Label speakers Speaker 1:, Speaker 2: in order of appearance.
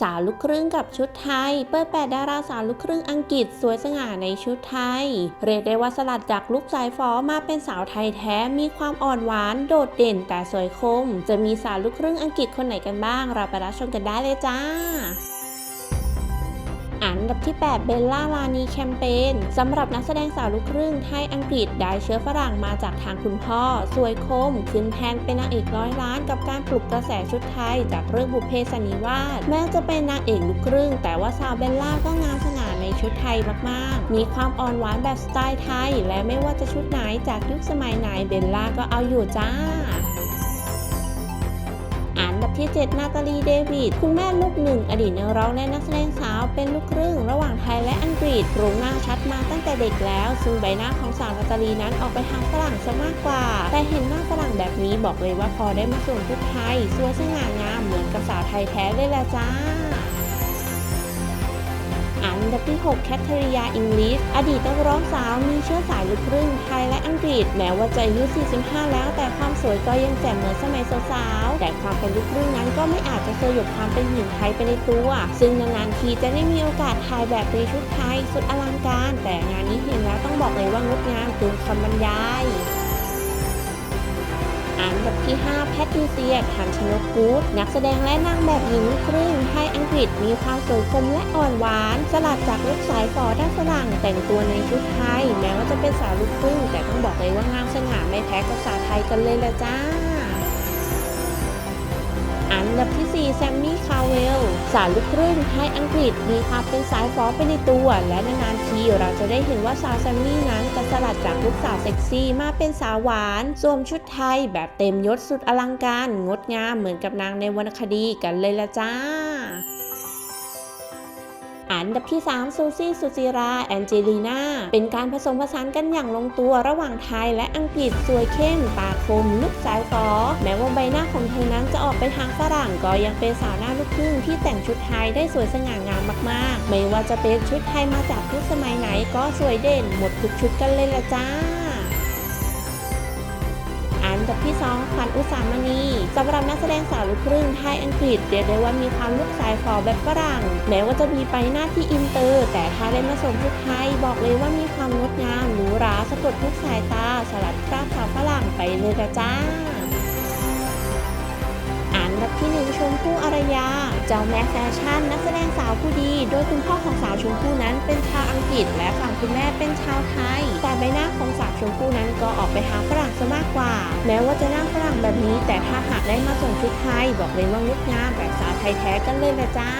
Speaker 1: สาวลูกครึ่งกับชุดไทย เปิดแปดดาราสาวลูกครึ่งอังกฤษสวยสง่าในชุดไทย เรียกได้ว่าสลัดจากลูกสายฟอมาเป็นสาวไทยแท้มีความอ่อนหวาน โดดเด่นแต่สวยคม จะมีสาวลูกครึ่งอังกฤษคนไหนกันบ้าง เราไปรับชมกันได้เลยจ้า อันดับที่ 8 เบลล่าลานีแคมเปญสำหรับนักแสดงสาวลูกครึ่งไทยอังกฤษได้เชื้อฝรั่งมาจากทางคุณพ่อ สวยคม ขึ้นแทนเป็นนางเอกร้อยล้านกับการปลุกกระแสชุดไทย จากเรื่องบุพเพสนิวาสแม้จะเป็นนางเอกลูกครึ่ง แต่ว่าสาวเบลล่าก็งามสง่าในชุดไทยมากๆ มีความอ่อนหวานแบบสไตล์ไทย และไม่ว่าจะชุดไหนจากยุคสมัยไหนเบลล่าก็เอาอยู่จ้า ที่ 7 นาตาลีเดวิด คุณแม่ลูกหนึ่ง อดีตนักร้องและนักแสดงสาว เป็นลูกครึ่ง ระหว่างไทยและอังกฤษโรงหน้าชัดมาตั้งแต่เด็กแล้ว ซึ่งใบหน้าของสาวนาตาลีนั้นออกไปทางฝรั่งซะมากกว่า แต่เห็นหน้าฝรั่งแบบนี้บอกเลยว่าพอได้มาสวมชุดไทยสวยสง่างามเหมือนกับสาวไทยแท้เลยละจ้า อันดับที่ 6 แคทเธอรียา อิงลิส อดีตนักร้องสาวมีเชื้อสายลูกครึ่งไทยและอังกฤษ แม้ว่าจะอายุ 45 แล้ว แต่ความสวยก็ยังแจ่มเหมือนสมัยสาวๆ แต่ความเป็นลูกครึ่งนั้นก็ไม่อาจจะสยบความเป็นหญิงไทยไปในตัว ซึ่งนานๆทีจะได้มีโอกาสถ่ายแบบในชุดไทยสุดอลังการ แต่งานนี้เห็นแล้วต้องบอกเลยว่างดงามเกินคำบรรยาย อันดับที่ 5 แพทริเซียทันชนกกูดนักแสดงและนางแบบหญิงครึ่งไทยอังกฤษมีความสวยคมและอ่อนหวาน สลัดจากลูกสายฝอด้านฝรั่งแต่งตัวในชุดไทย แม้ว่าจะเป็นสาวลูกครึ่ง แต่ต้องบอกเลยว่างามสง่าไม่แพ้กับสาวไทยกันเลยละจ้า ดับที่ 4 แซมมี่คาเวล สาวลูกครึ่งไทยอังกฤษมีความเป็นสายฟอไปในตัว และนานๆทีเราจะได้เห็นว่าสาวแซมมี่นั้นจะสลัดจากลูกสาวเซ็กซี่มาเป็นสาวหวานสวมชุดไทยแบบเต็มยศสุดอลังการ งดงามเหมือนกับนางในวรรณคดีกันเลยละจ้า อันดับที่ 3 ซูซี่สุจิรา แอนเจลีนา เป็นการผสมผสานกันอย่างลงตัวระหว่างไทยและอังกฤษ สวยเข้ม ปากคมลุกสายฟอ แม้ว่าใบหน้าของเธอนั้นจะออกไปทางฝรั่ง ก็ยังเป็นสาวหน้าลูกครึ่งที่แต่งชุดไทยได้สวยสง่างามมาก ๆ ไม่ว่าจะเป็นชุดไทยมาจากยุคสมัยไหนก็สวยเด่น หมดทุกชุดกันเลยละจ้า อันดับที่2ขวัญอุสามณีสำหรับนักแสดงสาวลูกครึ่งไทยอังกฤษเรียกได้ว่ามีความลุกสายฟอแบบฝรั่งแม้ว่าจะมีไปหน้าที่อินเตอร์ แต่ถ้าได้มาสมชุดไทยบอกเลยว่ามีความงดงามหรูหราสะกดทุกสายตาสลัดคราบสาวฝรั่งไปเลยละจ้าอันดับที่หนึ่งชมพู่อารยา เจ้าแม่แฟชั่นนักแสดงสาวผู้ดี โดยคุณพ่อของสาวชมพู่นั้นเป็นชาวอังกฤษ และฝั่งคุณแม่เป็นชาวไทย แต่ใบหน้า ชมพู่นั้นก็ออกไปหาฝรั่งซะมากกว่า แม้ว่าจะหน้าฝรั่งแบบนี้ แต่ถ้าหากได้มาส่งชุดไทย บอกเลยว่างดงามแบบสาวไทยแท้กันเลยละจ้า